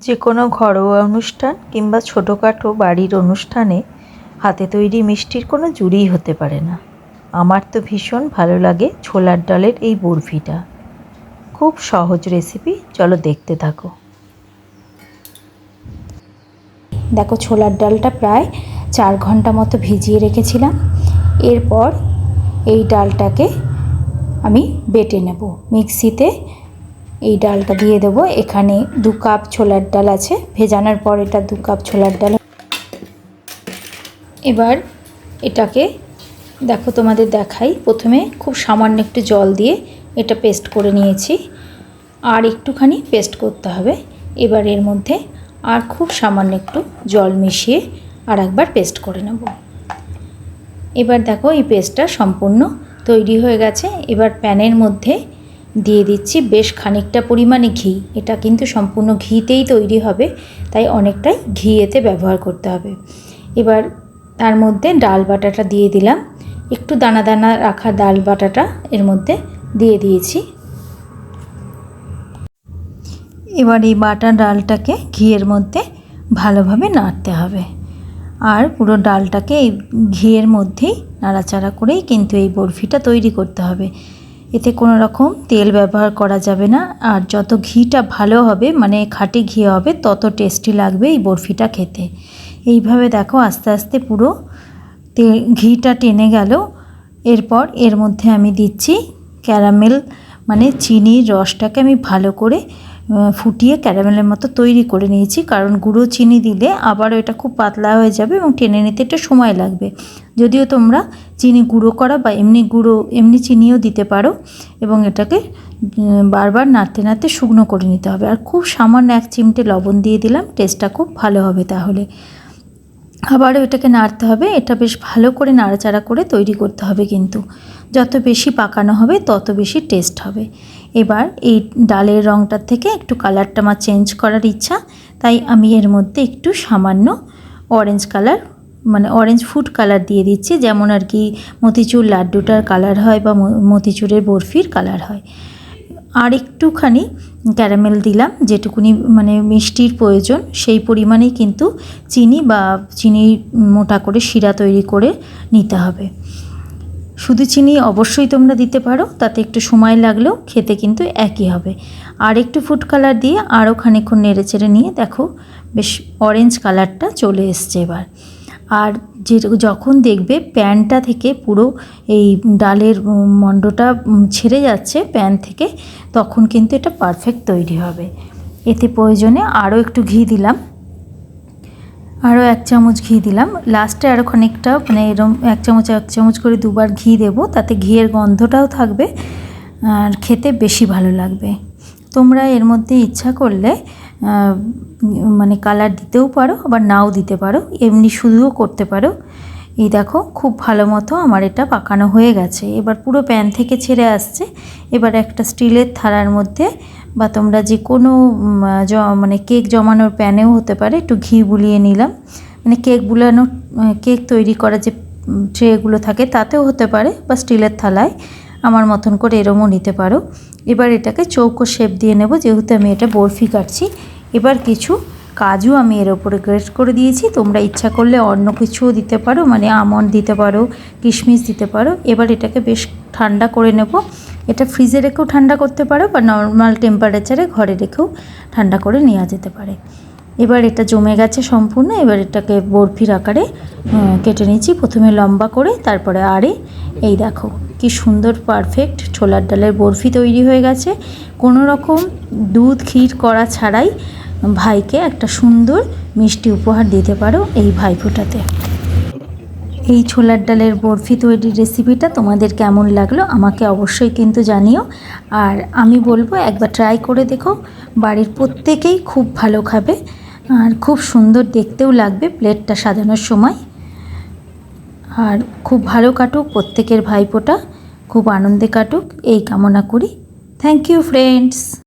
যে কোনো ঘরোয়া অনুষ্ঠান কিংবা ছোটোখাটো বাড়ির অনুষ্ঠানে হাতে তৈরি মিষ্টির কোনো জুড়িই হতে পারে না। আমার তো ভীষণ ভালো লাগে ছোলার ডালের এই বরফিটা। খুব সহজ রেসিপি, চলো দেখতে থাকো। দেখো, ছোলার ডালটা প্রায় চার ঘণ্টা মতো ভিজিয়ে রেখেছিলাম। এরপর এই ডালটাকে আমি বেটে নেব। মিক্সিতে এই ডালটা দিয়ে দেবো। এখানে দু কাপ ছোলার ডাল আছে। ভেজানোর পর এটা দু কাপ ছোলার ডাল। এবার এটাকে দেখো তোমাদের দেখাই। প্রথমে খুব সামান্য একটু জল দিয়ে এটা পেস্ট করে নিয়েছি। আর একটুখানি পেস্ট করতে হবে। এবার এর মধ্যে আর খুব সামান্য একটু জল মিশিয়ে আর একবার পেস্ট করে নেব। এবার দেখো এই পেস্টটা সম্পূর্ণ তৈরি হয়ে গেছে। এবার প্যানের মধ্যে দিয়ে দিচ্ছি বেশ খানিকটা পরিমাণে ঘি। এটা কিন্তু সম্পূর্ণ ঘিতেই তৈরি হবে, তাই অনেকটাই ঘি এতে ব্যবহার করতে হবে। এবার তার মধ্যে ডাল বাটাটা দিয়ে দিলাম। একটু দানা দানা রাখা ডাল বাটাটা এর মধ্যে দিয়ে দিয়েছি। এবার এই বাটা ডালটাকে ঘিয়ের মধ্যে ভালোভাবে নাড়তে হবে। আর পুরো ডালটাকে এই ঘিয়ের মধ্যেই নাড়াচাড়া করেই কিন্তু এই বরফিটা তৈরি করতে হবে। এতে কোনো রকম তেল ব্যবহার করা যাবে না। আর যত ঘিটা ভালো হবে মানে খাঁটি ঘি হবে, তত টেস্টি লাগবে এই বরফিটা খেতে। এইভাবে দেখো আস্তে আস্তে পুরো ঘিটা টেনে গেল। এরপর এর মধ্যে আমি দিচ্ছি ক্যারামেল মানে চিনির রসটাকে আমি ভালো করে ফুটিয়ে ক্যারামেলের মতো তৈরি করে নিয়েছি। কারণ গুঁড়ো চিনি দিলে আবারও এটা খুব পাতলা হয়ে যাবে এবং টেনে নিতে একটু সময় লাগবে। যদিও তোমরা চিনি গুঁড়ো করা বা এমনি গুঁড়ো, এমনি চিনিও দিতে পারো এবং এটাকে বারবার নাড়তে নাড়তে শুকনো করে নিতে হবে। আর খুব সামান্য এক চিমটে লবণ দিয়ে দিলাম। টেস্টটা খুব ভালো হবে তাহলে। আবারও এটাকে নাড়তে হবে। এটা বেশ ভালো করে নাড়াচাড়া করে তৈরি করতে হবে কিন্তু। যত বেশি পাকানো হবে, তত বেশি টেস্ট হবে। এবার এই ডালের রঙটার থেকে একটু কালারটা আমার চেঞ্জ করার ইচ্ছা। তাই আমি এর মধ্যে একটু সামান্য অরেঞ্জ কালার মানে অরেঞ্জ ফুড কালার দিয়ে দিচ্ছি। যেমন আর কি মতিচুর লাড্ডুটার কালার হয় বা মতিচুরের বরফির কালার হয়। আর একটুখানি ক্যারামেল দিলাম, যেটুকুনি মানে মিষ্টির প্রয়োজন, সেই পরিমাণেই কিন্তু চিনি বা চিনি মোটা করে শিরা তৈরি করে নিতে হবে। শুধু চিনি অবশ্যই তোমরা দিতে পারো, তাতে একটু সময় লাগলেও খেতে কিন্তু একই হবে। আর একটু ফুড কালার দিয়ে আরও খানিক্ষণ নেড়ে চেড়ে নিয়ে দেখো, বেশ অরেঞ্জ কালারটা চলে এসছে এবার। আর যে যখন দেখবে প্যানটা থেকে পুরো এই ডালের মণ্ডটা ছেড়ে যাচ্ছে প্যান থেকে, তখন কিন্তু এটা পারফেক্ট তৈরি হবে। এতে প্রয়োজনে আরও একটু ঘি দিলাম। আরও এক চামচ ঘি দিলাম। লাস্টে আরও খানিকটা মানে এরম এক চামচ এক চামচ করে দুবার ঘি দেবো, তাতে ঘিয়ের গন্ধটাও থাকবে আর খেতে বেশি ভালো লাগবে। তোমরা এর মধ্যে ইচ্ছা করলে মানে কালার দিতেও পারো, আবার নাও দিতে পারো, এমনি শুধুও করতে পারো। এই দেখো, খুব ভালো মতো আমার এটা পাকানো হয়ে গেছে। এবার পুরো প্যান থেকে ছেড়ে আসছে। এবার একটা স্টিলের থালার মধ্যে, বা তোমরা যে কোনো মানে কেক জমানোর প্যানেও হতে পারে, একটু ঘি বুলিয়ে নিলাম। মানে কেক বুলানো কেক তৈরি করা যে ট্রেগুলো থাকে, তাতেও হতে পারে, বা স্টিলের থালায়। আমার মতন করে এরমও নিতে পারো। এবার এটাকে চৌকো শেপ দিয়ে নেব, যেহেতু আমি এটা বরফি কাটছি। এবার কিছু কাজু আমি এর ওপরে গ্রেট করে দিয়েছি। তোমরা ইচ্ছা করলে অন্য কিছুও দিতে পারো মানে আমন্ড দিতে পারো, কিশমিশ দিতে পারো। এবার এটাকে বেশ ঠান্ডা করে নেব। এটা ফ্রিজে রেখেও ঠান্ডা করতে পারো বা নর্মাল টেম্পারেচারে ঘরে রেখেও ঠান্ডা করে নেওয়া যেতে পারে। এবার এটা জমে গেছে সম্পূর্ণ। এবার এটাকে বরফির আকারে কেটে নিচ্ছি প্রথমে লম্বা করে, তারপরে আড়ে। এই দেখো। কি সুন্দর পারফেক্ট ছোলার ডালের বরফি তৈরি হয়ে গেছে। কোনো রকম দুধ, ক্ষীর করা ছাড়াই ভাইকে একটা সুন্দর মিষ্টি উপহার দিতে পারো এই ভাইফোঁটাতে। এই ছোলার ডালের বরফি তৈরির রেসিপিটা তোমাদের কেমন লাগল আমাকে অবশ্যই কিন্তু জানিও। আর আমি বলব, একবার ট্রাই করে দেখো, বাড়ির প্রত্যেকেই খুব ভালো খাবে আর খুব সুন্দর দেখতেও লাগবে প্লেটটা সাজানোর সময়। আর খুব ভালো কাটুক প্রত্যেকের ভাইফোঁটা। খুব আনন্দে কাটুক এই কামনা করি। Thank you friends